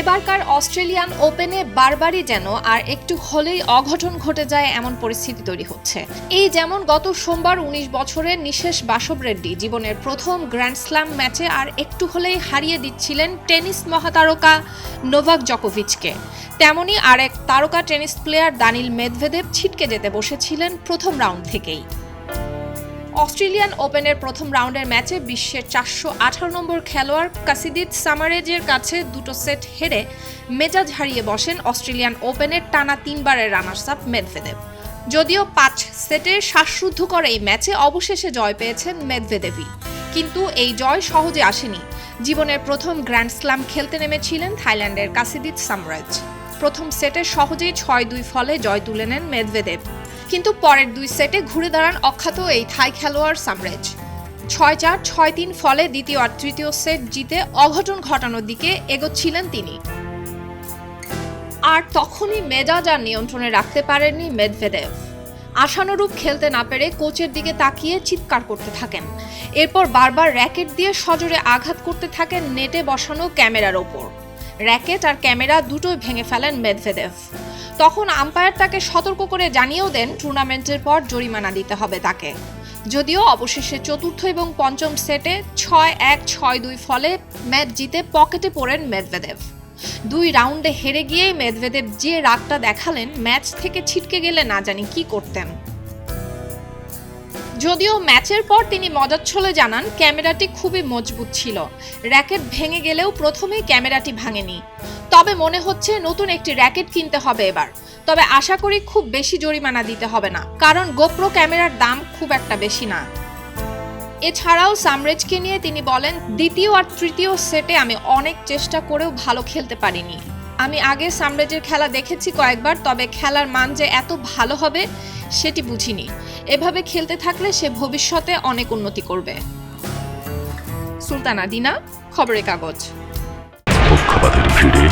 এবারকার অস্ট্রেলিয়ান ওপেনে বারবারই যেন আর একটু হলেই অঘটন ঘটে যায় এমন পরিস্থিতি তৈরি হচ্ছে। এই যেমন গত সোমবার উনিশ বছরের নিশেষ বাসব রেড্ডি জীবনের প্রথম গ্র্যান্ড স্ল্যাম ম্যাচে আর একটু হলেই হারিয়ে দিচ্ছিলেন টেনিস মহাতারকা নোভাক জকোভিচকে। তেমনই আর এক তারকা টেনিস প্লেয়ার দানিল মেদভেদেব ছিটকে যেতে বসেছিলেন প্রথম রাউন্ড থেকেই। অস্ট্রেলিয়ান ওপেনের প্রথম রাউন্ডের ম্যাচে বিশ্বের চারশো আঠারো নম্বর খেলোয়াড় কাসিদিত সামারেজের কাছে দুটো সেট হেরে মেজাজ হারিয়ে বসেন অস্ট্রেলিয়ান ওপেনের টানা তিনবারের রানার্স আপ মেদভেদেব যদিও পাঁচ সেটের শ্বাসরুদ্ধ করা এই ম্যাচে অবশেষে জয় পেয়েছেন মেদভেদেবই কিন্তু এই জয় সহজে আসেনি। জীবনের প্রথম গ্র্যান্ড স্ল্যাম খেলতে নেমেছিলেন থাইল্যান্ডের কাসিদিত সামরাজ। প্রথম সেটে সহজেই ছয় দুই ফলে জয় তুলে নেন মেদভেদেব কিন্তু পরের দুই সেটে ঘুরে দাঁড়ান অখ্যাত এই থাই খেলোয়াড় সামরেজ। ছয় চার, ছয় তিন ফলে দ্বিতীয় আর তৃতীয় সেট জিতে অঘটন ঘটানোর দিকে এগোচ্ছিলেন তিনি। আর তখনই মেজাজ আর নিয়ন্ত্রণে রাখতে পারেননি মেদভেদেভ। আশানুরূপ খেলতে না পেরে কোচের দিকে তাকিয়ে চিৎকার করতে থাকেন। এরপর বারবার র্যাকেট দিয়ে সজোরে আঘাত করতে থাকেন নেটে বসানো ক্যামেরার ওপর। র্যাকেট আর ক্যামেরা দুটোই ভেঙে ফেলেন মেদভেদেভ। তখন আম্পায়ার তাকে সতর্ক করে জানিয়েও দেন, টুর্নামেন্টের পর জরিমানা দিতে হবে তাকে। যদিও অবশেষে চতুর্থ এবং পঞ্চম সেটে ছয় এক, ছয় দুই ফলে ম্যাচ জিতে পকেটে পড়েন মেদভেদেভ। দুই রাউন্ডে হেরে গিয়েই মেদভেদেব যে রাগটা দেখালেন, ম্যাচ থেকে ছিটকে গেলে না জানি কি করতেন। যদিও ম্যাচের পর তিনি মজাচ্ছলে জানান, ক্যামেরাটি খুবই মজবুত ছিল। র্যাকেট ভেঙে গেলেও প্রথমেই ক্যামেরাটি ভাঙেনি। তবে মনে হচ্ছে নতুন একটি র্যাকেট কিনতে হবে এবার। তবে আশা করি খুব বেশি জরিমানা দিতে হবে না, কারণ গোপ্রো ক্যামেরার দাম খুব একটা বেশি না। এছাড়াও সামরেজকে নিয়ে তিনি বলেন, দ্বিতীয় আর তৃতীয় সেটে আমি অনেক চেষ্টা করেও ভালো খেলতে পারিনি। আমি আগে সামরেজের খেলা দেখেছি কয়েকবার, তবে খেলার মান যে এত ভালো হবে সেটি বুঝিনি। এভাবে খেলতে থাকলে সে ভবিষ্যতে অনেক উন্নতি করবে। সুলতানা, দিনা, খবরের কাগজ।